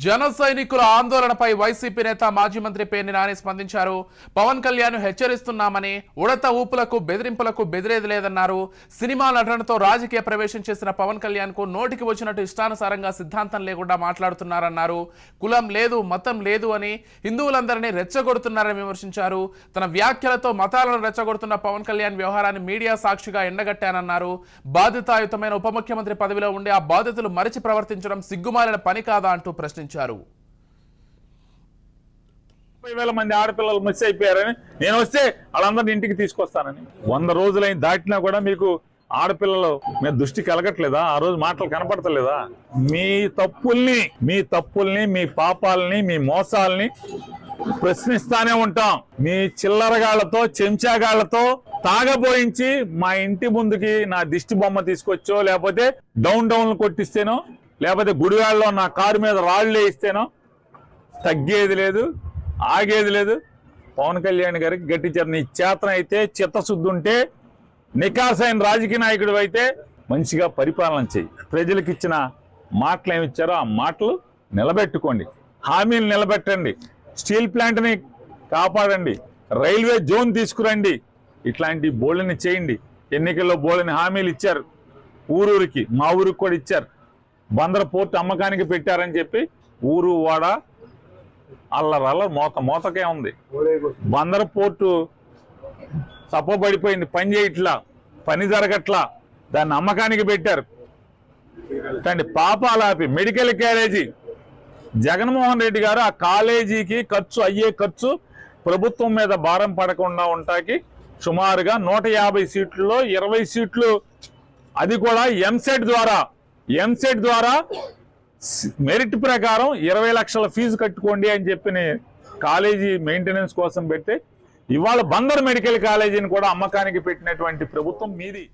జన సైనికుల ఆందోళనపై వైసీపీ నేత మాజీ మంత్రి పేర్ని నాని స్పందించారు. పవన్ కళ్యాణ్ హెచ్చరిస్తున్నామని ఉడత ఊపులకు బెదిరింపులకు బెదిరేది లేదన్నారు. సినిమా నటనతో రాజకీయ ప్రవేశం చేసిన పవన్ కళ్యాణ్కు నోటికి వచ్చినట్టు ఇష్టానుసారంగా సిద్ధాంతం లేకుండా మాట్లాడుతున్నారన్నారు. కులం లేదు మతం లేదు అని హిందువులందరినీ రెచ్చగొడుతున్నారని విమర్శించారు. తన వ్యాఖ్యలతో మతాలను రెచ్చగొడుతున్న పవన్ కళ్యాణ్ వ్యవహారాన్ని మీడియా సాక్షిగా ఎండగట్టానన్నారు. బాధితాయుతమైన ఉప ముఖ్యమంత్రి పదవిలో ఉండే ఆ బాధితులు మరిచి ప్రవర్తించడం సిగ్గుమాలిన పని కాదా అంటూ ప్రశ్నించారు. ముప్పై వేల మంది ఆడపిల్లలు మిస్ అయిపోయారని. నేను వస్తే వాళ్ళందరినీ ఇంటికి తీసుకొస్తానని. వంద రోజులైన దాటినా కూడా మీకు ఆడపిల్లలు మీద దృష్టి కలగట్లేదా? ఆ రోజు మాటలు కనపడతలేదా? మీ తప్పుల్ని మీ తప్పుల్ని మీ పాపాలని మీ మోసాలని ప్రశ్నిస్తానే ఉంటాం. మీ చిల్లరగాళ్ళతో చెంచాగాళ్ళతో తాగబోయించి మా ఇంటి ముందుకి నా దిష్టి బొమ్మ తీసుకొచ్చో లేకపోతే డౌన్ డౌన్లు కొట్టిస్తేనో లేకపోతే గుడివాడలో నా కారు మీద రాళ్ళు వేయిస్తేనో తగ్గేది లేదు ఆగేది లేదు. పవన్ కళ్యాణ్ గారికి గట్టించారు నీ చేతన అయితే చిత్తశుద్ధి ఉంటే నికాసైన రాజకీయ నాయకుడు అయితే మంచిగా పరిపాలన చెయ్యి. ప్రజలకు ఇచ్చిన మాటలు ఏమి ఇచ్చారో ఆ మాటలు నిలబెట్టుకోండి. హామీలు నిలబెట్టండి. స్టీల్ ప్లాంట్ని కాపాడండి. రైల్వే జోన్ తీసుకురండి. ఇట్లాంటి బోళ్ళని చేయండి. ఎన్నికల్లో బోళ్ళని హామీలు ఇచ్చారు. ఊరూరికి మా ఊరికి కూడా ఇచ్చారు. బందర పోర్టు అమ్మకానికి పెట్టారని చెప్పి ఊరు వాడ అల్లరల్ల మోత మోతకే ఉంది. బందర పోర్టు తప్పబడిపోయింది పని చేయట్లా పని జరగట్లా దాన్ని అమ్మకానికి పెట్టారు. కానీ పాపాలాపి మెడికల్ క్యారేజీ జగన్మోహన్ రెడ్డి గారు ఆ కాలేజీకి ఖర్చు అయ్యే ఖర్చు ప్రభుత్వం మీద భారం పడకుండా ఉంటాకి సుమారుగా నూట యాభై సీట్లలో ఇరవై సీట్లు. అది కూడా ఎంసెట్ ద్వారా ఎంసెట్ ద్వారా మెరిట్ ప్రకారం ఇరవై లక్షల ఫీజు కట్టుకోండి అని చెప్పిన కాలేజీ మెయింటెనెన్స్ కోసం పెడితే ఇవాళ బందర్ మెడికల్ కాలేజీని కూడా అమ్మకానికి పెట్టినటువంటి ప్రభుత్వం మీది.